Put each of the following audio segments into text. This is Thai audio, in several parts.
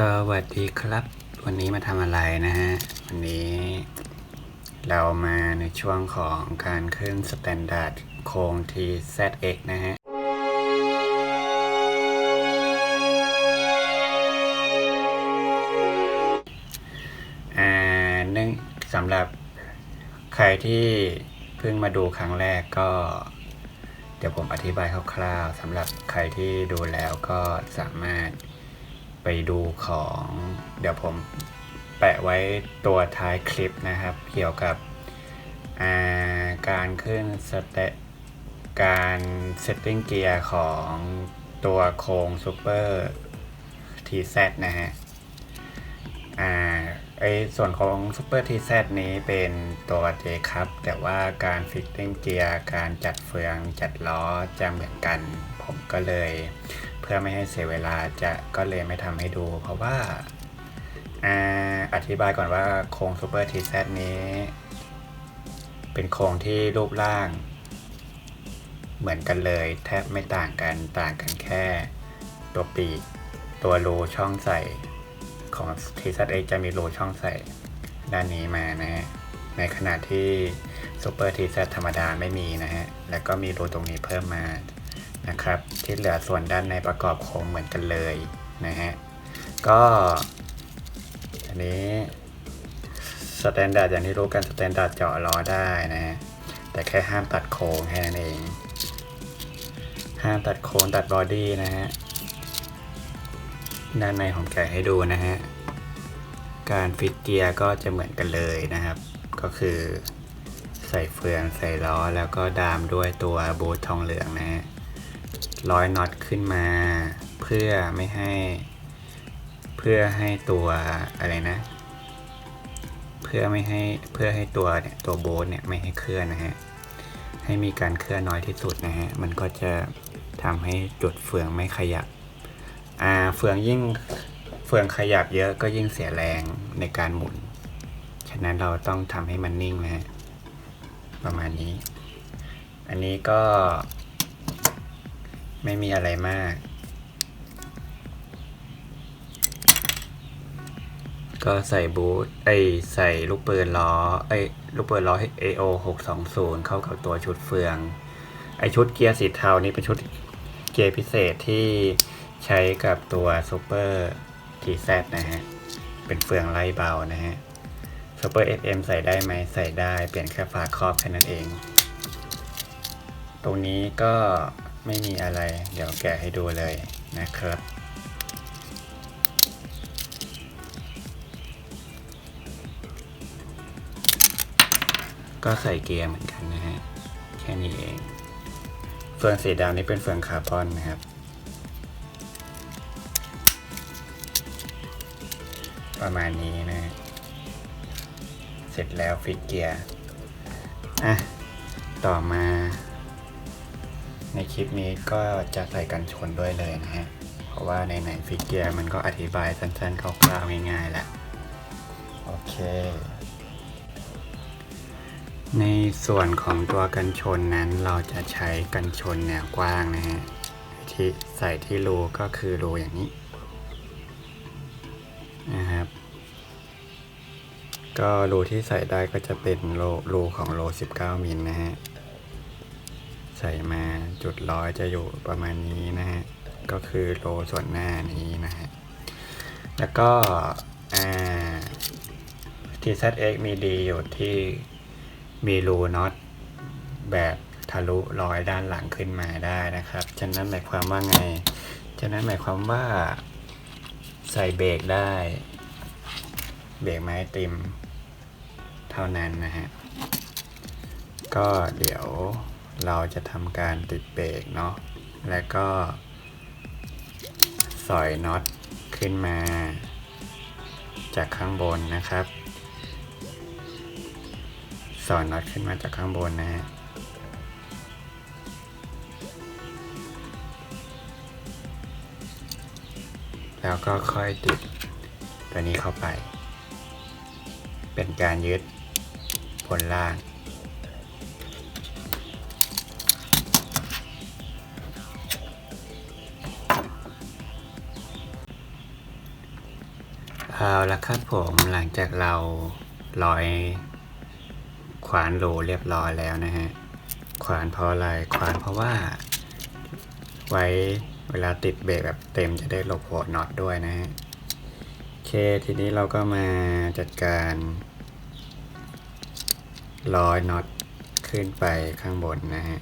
สวัสดีครับ วันนี้มาทำอะไรนะฮะ วันนี้เรามาในช่วงของการขึ้นสแตนดาร์ดโครง TZX นะฮะ อ่าเนื่องสำหรับใครที่เพิ่งมาดูครั้งแรกก็ เดี๋ยวผมอธิบายคร่าวๆสำหรับใครที่ดูแล้วก็สามารถ ไปดูของ เดี๋ยวผมแปะไว้ตัวท้ายคลิปนะครับ เกี่ยวกับอาการขึ้นสเตการเซตติ้งเกียร์ของตัวโครงซูเปอร์ TZ นะฮะอ่าไอส่วนของ Super TZ นี้เป็นตัว J ครับ แต่ว่าการฟิตติ้งเกียร์การจัดเฟืองจัดล้อจะเหมือนกัน ผมก็เลย พื่อไม่ให้เสียเวลาจะก็เลยไม่ทำให้ดู เพราะว่าอธิบายก่อนว่าโครง Super TZ นี้ เป็นโครงที่รูปร่าง เหมือนกันเลยแทบไม่ต่างกันต่างกันแค่ ตัวปีก ตัวรูช่องใส่ของ TZX จะมีรูช่องใส่ด้านนี้มานะฮะ ในขณะที่ Super TZ ธรรมดาไม่มีนะฮะ แล้วก็มีรูตรงนี้เพิ่มมา นะครับ ที่เหลือส่วนด้านในประกอบโครงเหมือนกันเลยนะฮะ ก็อันนี้สแตนดาร์ดอย่างที่รู้กันสแตนดาร์ดเจาะล้อได้นะฮะ แต่แค่ห้ามตัดโครงแค่นั้นเอง ห้ามตัดโครงตัดบอดี้นะฮะ ด้านในผมแกะให้ดูนะฮะ การฟิตเกียร์ก็จะเหมือนกันเลยนะครับ ก็คือใส่เฟืองใส่ล้อแล้วก็ดามด้วยตัวบูททองเหลืองนะฮะ ร้อยน็อตขึ้นมา เพื่อไม่ให้ เพื่อให้ตัวอะไรนะ เพื่อไม่ให้เพื่อให้ตัวเนี่ยตัวโบทเนี่ยไม่ให้เคลื่อนนะฮะให้มีการเคลื่อนน้อยที่สุดนะฮะมันก็จะทำให้จุดเฟืองไม่ขยับอ่าเฟืองยิ่งเฟืองขยับเยอะก็ยิ่งเสียแรงในการหมุน ฉะนั้นเราต้องทำให้มันนิ่งนะฮะประมาณนี้ อันนี้ก็ ไม่มีอะไรมาก ก็ใส่บูทไอใส่ลูกปืนล้อไอลูกปืนล้อ AO 620 เข้ากับตัวชุดเฟือง ไอชุดเกียร์สีเทานี้เป็นชุดเกียร์พิเศษที่ใช้กับตัว Super TZ นะฮะ เป็นเฟืองไล่เบานะฮะ Super FM ใส่ได้ไหมใส่ได้เปลี่ยนแค่ฝาครอบแค่นั้นเอง ตรงนี้ก็ ไม่มีอะไร เดี๋ยวแกะให้ดูเลยนะครับ ก็ใส่เกียร์เหมือนกันนะฮะ แค่นี้เอง เฟืองสีดำนี่เป็นเฟืองคาร์บอนนะครับ ประมาณนี้นะ เสร็จแล้วฟิกเกียร์ อะ ต่อมา ในคลิปนี้ก็จะใส่กันชนด้วยเลยนะฮะ เพราะว่าในไหนฟิกเกียร์มันก็อธิบายสั้นๆคร่าวๆง่ายๆแหละ โอเค ในส่วนของตัวกันชนนั้นเราจะใช้กันชนแนวกว้างนะฮะ ที่ใส่ที่รูก็คือรูอย่างนี้นะครับก็รูที่ใส่ได้ก็จะเป็นรูของโล 19 มิลนะฮะ ใส่มาจุดร้อยจะอยู่ประมาณนี้นะฮะ ก็คือโลส่วนหน้านี้นะฮะ แล้วก็อ่า TZX มีดีอยู่ที่มีรูน็อตแบบทะลุร้อยด้านหลังขึ้นมาได้นะครับ ฉะนั้นหมายความว่าไง ฉะนั้นหมายความว่าใส่เบรกได้ เบรกไม้ติมเท่านั้นนะฮะ ก็เดี๋ยว เราจะทำการติดเบรกเนาะ แล้วก็ สอยน็อตขึ้นมา จากข้างบนนะครับ สอนน็อตขึ้นมาจากข้างบนนะฮะแล้วก็ค่อยติดตัวนี้เข้าไป เป็นการยึดบนล่าง เอาละครับผมหลังจากเราร้อยขวานรูเรียบร้อยแล้วนะฮะ ขวานเพราะอะไร ขวานเพราะว่า ไว้เวลาติดเบรกแบบเต็มจะได้หลบหัวน็อตด้วยนะฮะโอเคทีนี้เราก็มาจัดการร้อยน็อตขึ้นไปข้างบนนะฮะ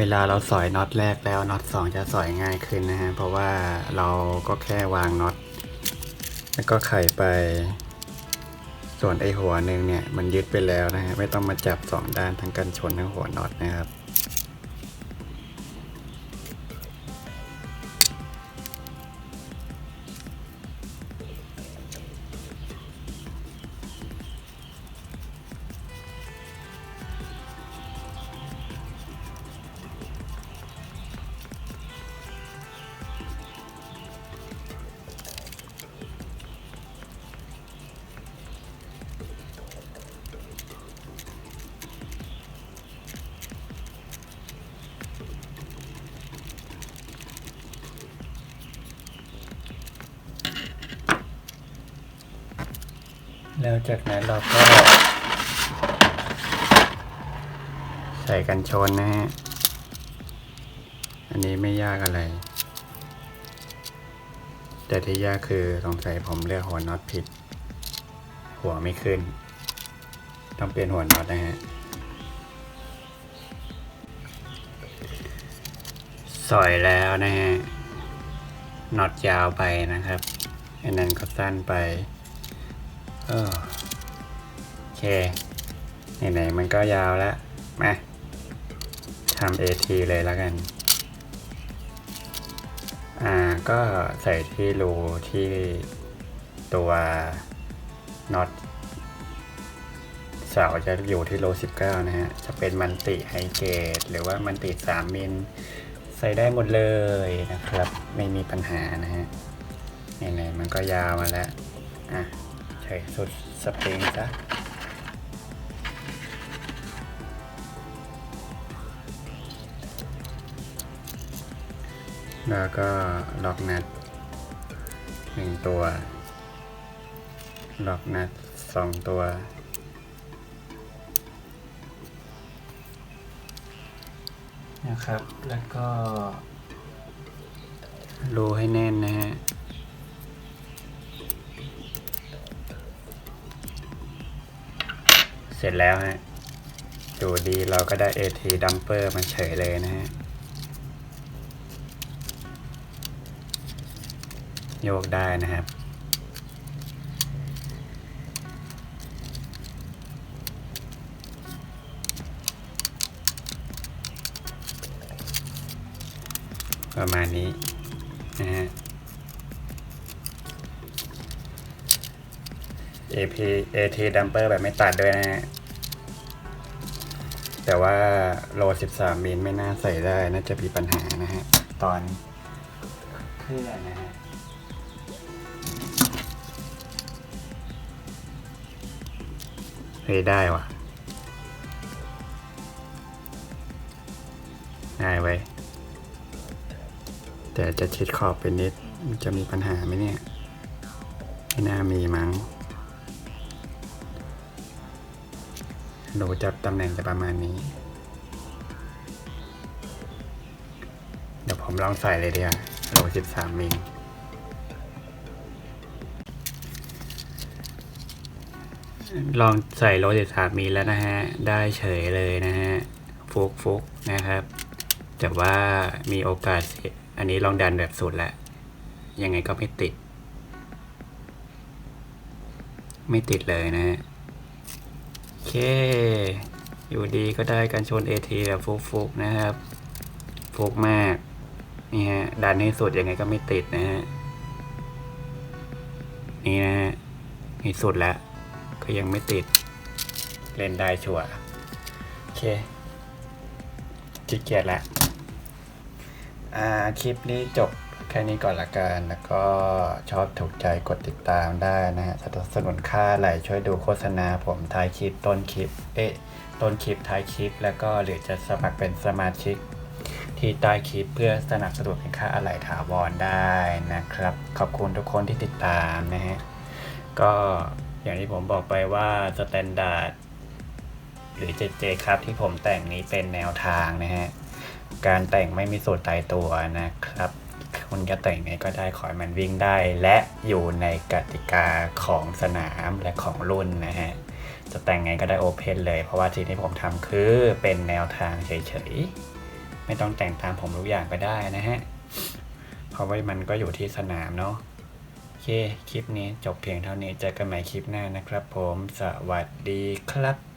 เวลาเราสอยน็อตแรกแล้วน็อตสองจะสอยง่ายขึ้นนะฮะเพราะว่าเราก็แค่วางน็อตแล้วก็ไขไป ส่วนไอหัวหนึ่งเนี่ยมันยึดไปแล้วนะฮะไม่ต้องมาจับสองด้านทั้งกันชนทั้งหัวน็อตนะครับ แล้วจากนั้นเราก็ ใส่กันชนนะฮะ อันนี้ไม่ยากอะไร แต่ที่ยากคือสงสัยผมเลือกหัวน็อตผิด หัวไม่ขึ้น ต้องเปลี่ยนหัวน็อตนะฮะสอยแล้วนะฮะน็อตยาวไปนะครับอันนั้นก็สั้นไป เออโอเคไหนๆมันก็ยาวแล้วมาทำ AT เลยแล้วกัน อ่า ก็ใส่ที่รูที่ตัวน็อตเสาจะอยู่ที่โล 19 นะฮะ จะเป็นมันติไฮเกตหรือว่ามันติ3มิล ใส่ได้หมดเลยนะครับ ไม่มีปัญหานะฮะไหนๆมันก็ยาวมาแล้ว อะ ใส่สุดสปริงซะแล้วก็ล็อกนัดหนึ่งตัว ล็อกนัดสองตัว นะครับ แล้วก็รูให้แน่นนะฮะ เสร็จแล้วฮะดูดีเราก็ได้ AT dumper มาเฉยเลยนะฮะ โยกได้นะครับ ประมาณนี้นะฮะ AP AT dumper แบบไม่ตัดด้วยนะฮะแต่ว่าโล 13 มิลไม่น่าใส่ได้ น่าจะมีปัญหานะฮะ ตอนเคลื่อนนะฮะเฮ้ยได้ว่ะได้ไว้ แต่จะชิดขอบไปนิดมันจะมีปัญหาไหมเนี่ย ไม่น่ามีมั้ง ดูจับตำแหน่งจะประมาณนี้ เดี๋ยวผมลองใส่เลยเดียวโลสิบสามมิลลองใส่โลสิบสามมิลแล้วนะฮะ ได้เฉยเลยนะฮะ ฟุกฟุกนะครับ แต่ว่ามีโอกาสเสียอันนี้ลองดันแบบสุดแล้ว ยังไงก็ไม่ติด ไม่ติดเลยนะฮะ เค อยู่ดีก็ได้การชนเอทีแบบฟุกฟุกนะครับ ฟุกมาก นี่ฮะดันให้สุดยังไงก็ไม่ติดนะฮะ นี่นะฮะนี่สุดแล้ว ก็ยังไม่ติด เล่นได้ชัวร์โอเคขี้เกียจละ อ่า คลิปนี้จบ แค่นี้ก่อนละกันแล้วก็ชอบถูกใจกดติดตามได้นะฮะสนับสนุนค่าไหลช่วยดูโฆษณาผมท้ายคลิปต้นคลิป เอ๊ะ ต้นคลิปท้ายคลิป แล้วก็หรือจะสมัครเป็นสมาชิก ที่ใต้คลิปเพื่อสนับสนุนเป็นค่าอะไหล่ถาวรได้นะครับ ขอบคุณทุกคนที่ติดตามนะฮะ ก็อย่างที่ผมบอกไปว่าสแตนดาร์ดหรือ JJ ครับที่ผมแต่งนี้เป็นแนวทางนะฮะ การแต่งไม่มีสูตรตายตัวนะครับ คุณจะแต่งไงก็ได้ขอให้มันวิ่งได้ และอยู่ในกติกาของสนามและของรุ่นนะฮะจะแต่งไงก็ได้โอเพนเลย เพราะว่าสิ่งที่ผมทำคือเป็นแนวทางเฉยๆ ไม่ต้องแต่งตามผมทุกอย่างก็ได้นะฮะ เพราะว่ามันก็อยู่ที่สนามเนาะโอเค คลิปนี้จบเพียงเท่านี้เจอกันใหม่คลิปหน้านะครับผม สวัสดีครับ